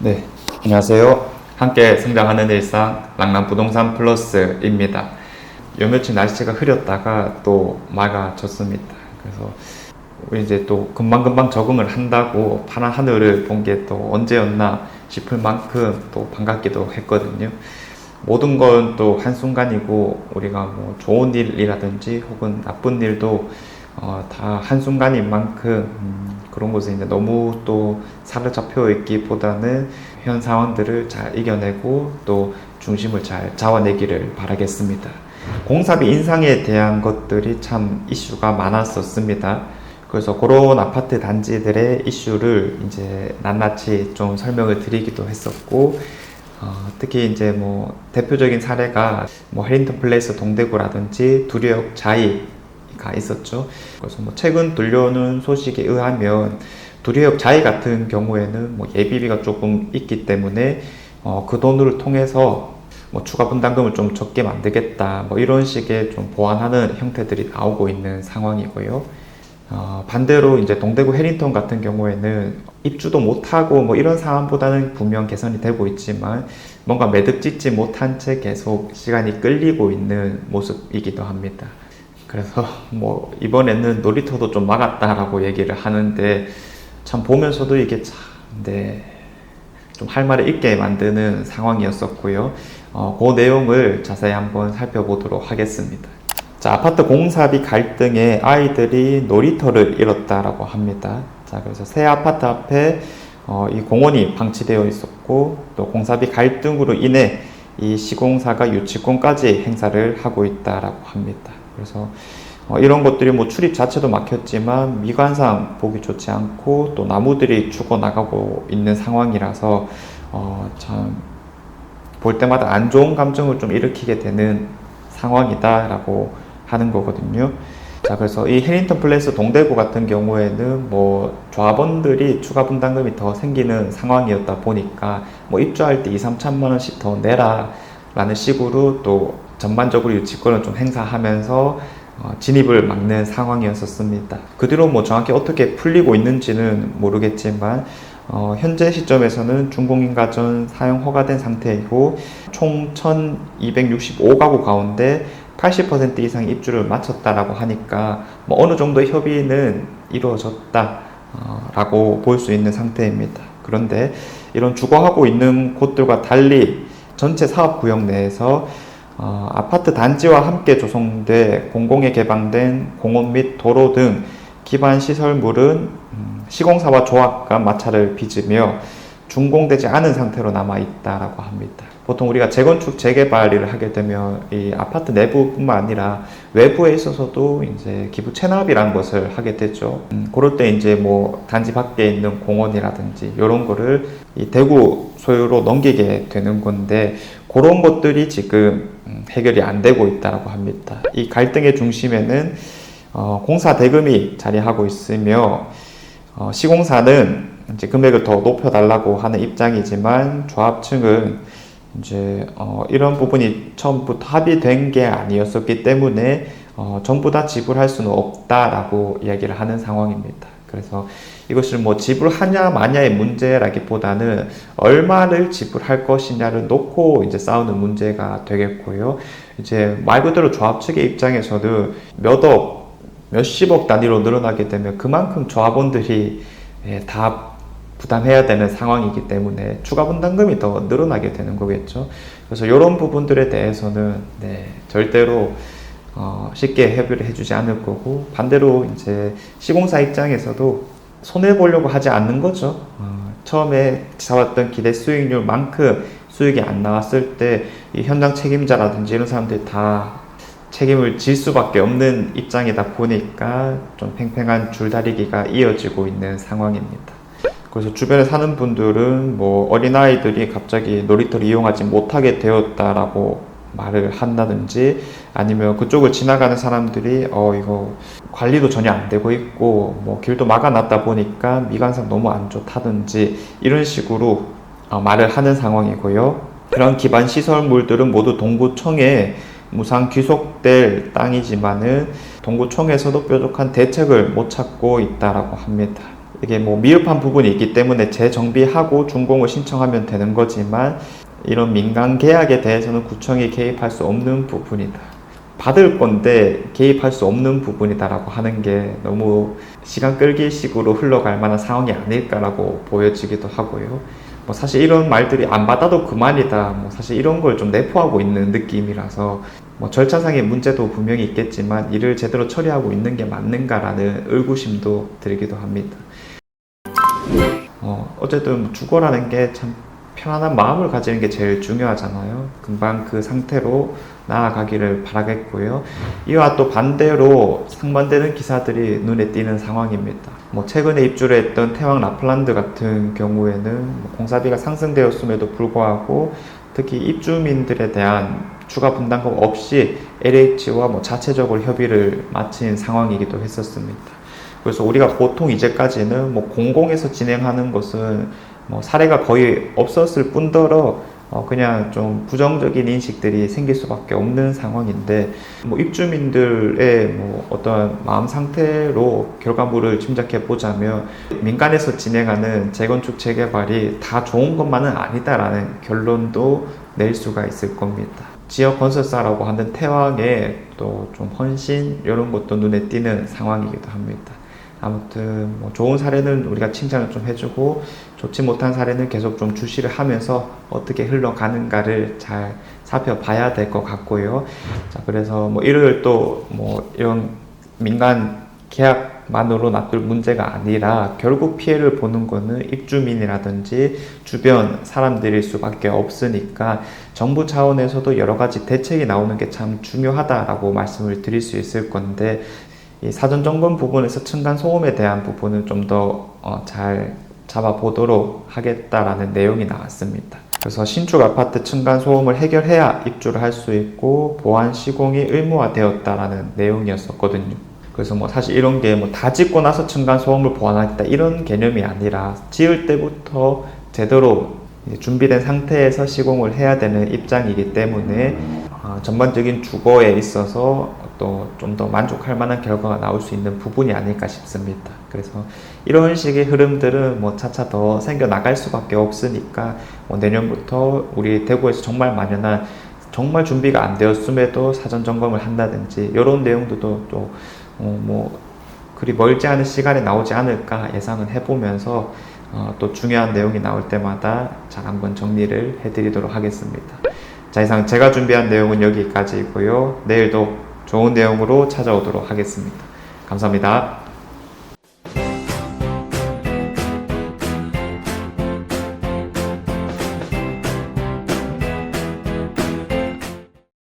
네, 안녕하세요. 함께 성장하는 일상 랑랑 부동산 플러스입니다. 요 며칠 날씨가 흐렸다가 또 맑아졌습니다. 그래서 이제 또 금방금방 적응을 한다고 파란 하늘을 본 게 또 언제였나 싶을 만큼 또 반갑기도 했거든요. 모든 건 또 한순간이고 우리가 뭐 좋은 일이라든지 혹은 나쁜 일도 어, 다 한순간인 만큼 음, 그런 곳에 이제 너무 또 사로잡혀 있기보다는 현 상황들을 잘 이겨내고 또 중심을 잘 잡아내기를 바라겠습니다. 공사비 인상에 대한 것들이 참 이슈가 많았었습니다. 그래서 그런 아파트 단지들의 이슈를 이제 낱낱이 좀 설명을 드리기도 했었고, 어, 특히 이제 뭐 대표적인 사례가 뭐 해링턴 플레이스 동대구라든지 두려역 자이 가 있었죠. 그래서 뭐 최근 들려오는 소식에 의하면 두려역 자이 같은 경우에는 뭐 예비비가 조금 있기 때문에 어, 그 돈을 통해서 뭐 추가 분담금을 좀 적게 만들겠다 뭐 이런 식의 좀 보완하는 형태들이 나오고 있는 상황이고요. 어, 반대로 이제 동대구 해링턴 같은 경우에는 입주도 못하고 뭐 이런 상황보다는 분명 개선이 되고 있지만 뭔가 매듭 짓지 못한 채 계속 시간이 끌리고 있는 모습이기도 합니다. 그래서 뭐 이번에는 놀이터도 좀 막았다라고 얘기를 하는데 참 보면서도 이게 참, 네. 좀할 말을 있게 만드는 상황이었었고요. 어, 그 내용을 자세히 한번 살펴보도록 하겠습니다. 자, 아파트 공사비 갈등에 아이들이 놀이터를 잃었다라고 합니다. 자, 그래서 새 아파트 앞에 어, 이 공원이 방치되어 있었고 또 공사비 갈등으로 인해 이 시공사가 유치권까지 행사를 하고 있다라고 합니다. 그래서 어, 이런 것들이 뭐 출입 자체도 막혔지만 미관상 보기 좋지 않고 또 나무들이 죽어 나가고 있는 상황이라서 어, 참 볼 때마다 안 좋은 감정을 좀 일으키게 되는 상황이다라고 하는 거거든요. 자, 그래서 이 해링턴 플레이스 동대구 같은 경우에는 뭐 조합원들이 추가 분담금이 더 생기는 상황이었다 보니까 뭐 입주할 때 2, 3천만 원씩 더 내라 라는 식으로 또 전반적으로 유치권을 좀 행사하면서 어, 진입을 막는 상황이었었습니다. 그 뒤로 뭐 정확히 어떻게 풀리고 있는지는 모르겠지만 어, 현재 시점에서는 중공인 가전 사용 허가된 상태이고 총 1,265가구 가운데 80% 이상 입주를 마쳤다라고 하니까 뭐 어느 정도의 협의는 이루어졌다라고 볼 수 있는 상태입니다. 그런데 이런 주거하고 있는 곳들과 달리 전체 사업 구역 내에서 어, 아파트 단지와 함께 조성돼 공공에 개방된 공원 및 도로 등 기반 시설물은 음, 시공사와 조합과 마찰을 빚으며 준공되지 않은 상태로 남아 있다라고 합니다. 보통 우리가 재건축 재개발을 하게 되면 이 아파트 내부뿐만 아니라 외부에 있어서도 이제 기부 체납이라는 것을 하게 되죠. 음, 그럴 때 이제 뭐 단지 밖에 있는 공원이라든지 이런 거를 이 대구 소유로 넘기게 되는 건데 그런 것들이 지금 음, 해결이 안 되고 있다라고 합니다. 이 갈등의 중심에는 어, 공사 대금이 자리하고 있으며 어, 시공사는 이제 금액을 더 높여달라고 하는 입장이지만 조합 측은 이제 어, 이런 부분이 처음부터 합의된 게 아니었었기 때문에 어, 전부 다 지불할 수는 없다라고 이야기를 하는 상황입니다. 그래서 이것을 뭐 지불하냐 마냐의 문제라기보다는 얼마를 지불할 것이냐를 놓고 이제 싸우는 문제가 되겠고요. 이제 말 그대로 조합 측의 입장에서도 몇억, 몇십억 단위로 늘어나게 되면 그만큼 조합원들이 예, 다 부담해야 되는 상황이기 때문에 추가 분담금이 더 늘어나게 되는 거겠죠. 그래서 이런 부분들에 대해서는 네, 절대로 어, 쉽게 협의를 해주지 않을 거고 반대로 이제 시공사 입장에서도 손해 보려고 하지 않는 거죠. 어, 처음에 잡았던 기대 수익률만큼 수익이 안 나왔을 때 이 현장 책임자라든지 이런 사람들이 다 책임을 질 수밖에 없는 입장이다 보니까 좀 팽팽한 줄다리기가 이어지고 있는 상황입니다. 그래서 주변에 사는 분들은 뭐 어린아이들이 갑자기 놀이터를 이용하지 못하게 되었다라고 말을 한다든지 아니면 그쪽을 지나가는 사람들이 어 이거 관리도 전혀 안 되고 있고 뭐 길도 막아놨다 보니까 미관상 너무 안 좋다든지 이런 식으로 어, 말을 하는 상황이고요. 그런 기반 시설물들은 모두 동구청에 무상 귀속될 땅이지만은 동구청에서도 뾰족한 대책을 못 찾고 있다라고 합니다. 이게 뭐 미흡한 부분이 있기 때문에 재정비하고 준공을 신청하면 되는 거지만 이런 민간 계약에 대해서는 구청이 개입할 수 없는 부분이다. 받을 건데 개입할 수 없는 부분이다라고 하는 게 너무 시간 끌기 식으로 흘러갈 만한 상황이 아닐까라고 보여지기도 하고요. 뭐 사실 이런 말들이 안 받아도 그만이다. 뭐 사실 이런 걸 좀 내포하고 있는 느낌이라서 뭐 절차상의 문제도 분명히 있겠지만 이를 제대로 처리하고 있는 게 맞는가라는 의구심도 들기도 합니다. 어, 어쨌든 주거라는 게 참 편안한 마음을 가지는 게 제일 중요하잖아요. 금방 그 상태로 나아가기를 바라겠고요. 이와 또 반대로 상반되는 기사들이 눈에 띄는 상황입니다. 뭐 최근에 입주를 했던 태왕 라플란드 같은 경우에는 뭐 공사비가 상승되었음에도 불구하고 특히 입주민들에 대한 추가 분담금 없이 LH와 뭐 자체적으로 협의를 마친 상황이기도 했었습니다. 그래서 우리가 보통 이제까지는 뭐 공공에서 진행하는 것은 뭐 사례가 거의 없었을 뿐더러 어 그냥 좀 부정적인 인식들이 생길 수밖에 없는 상황인데 뭐 입주민들의 뭐 어떤 마음 상태로 결과물을 짐작해 보자면 민간에서 진행하는 재건축 재개발이 다 좋은 것만은 아니다라는 결론도 낼 수가 있을 겁니다. 지역 건설사라고 하는 태왕의 또 좀 헌신 이런 것도 눈에 띄는 상황이기도 합니다. 아무튼 뭐 좋은 사례는 우리가 칭찬을 좀 해주고 좋지 못한 사례는 계속 좀 주시를 하면서 어떻게 흘러가는가를 잘 살펴봐야 될 것 같고요. 자 그래서 뭐 이를 또뭐 이런 민간 계약만으로 놔둘 문제가 아니라 결국 피해를 보는 거는 입주민이라든지 주변 사람들일 수밖에 없으니까 정부 차원에서도 여러 가지 대책이 나오는 게 참 중요하다라고 말씀을 드릴 수 있을 건데 이 사전 점검 부분에서 층간 소음에 대한 부분은 좀 더 잘 잡아보도록 하겠다라는 내용이 나왔습니다. 그래서 신축 아파트 층간 소음을 해결해야 입주를 할 수 있고 보안 시공이 의무화되었다라는 내용이었었거든요. 그래서 뭐 사실 이런 게 뭐 다 짓고 나서 층간 소음을 보완하겠다 이런 개념이 아니라 지을 때부터 제대로 준비된 상태에서 시공을 해야 되는 입장이기 때문에 어, 전반적인 주거에 있어서 또 좀 더 만족할 만한 결과가 나올 수 있는 부분이 아닐까 싶습니다. 그래서 이런 식의 흐름들은 뭐 차차 더 생겨 나갈 수밖에 없으니까 뭐 내년부터 우리 대구에서 정말 만연한 정말 준비가 안 되었음에도 사전 점검을 한다든지 이런 내용들도 또 어, 뭐 그리 멀지 않은 시간에 나오지 않을까 예상은 해보면서 어, 또 중요한 내용이 나올 때마다 잘 한번 정리를 해드리도록 하겠습니다. 자 이상 제가 준비한 내용은 여기까지이고요. 내일도 좋은 내용으로 찾아오도록 하겠습니다. 감사합니다.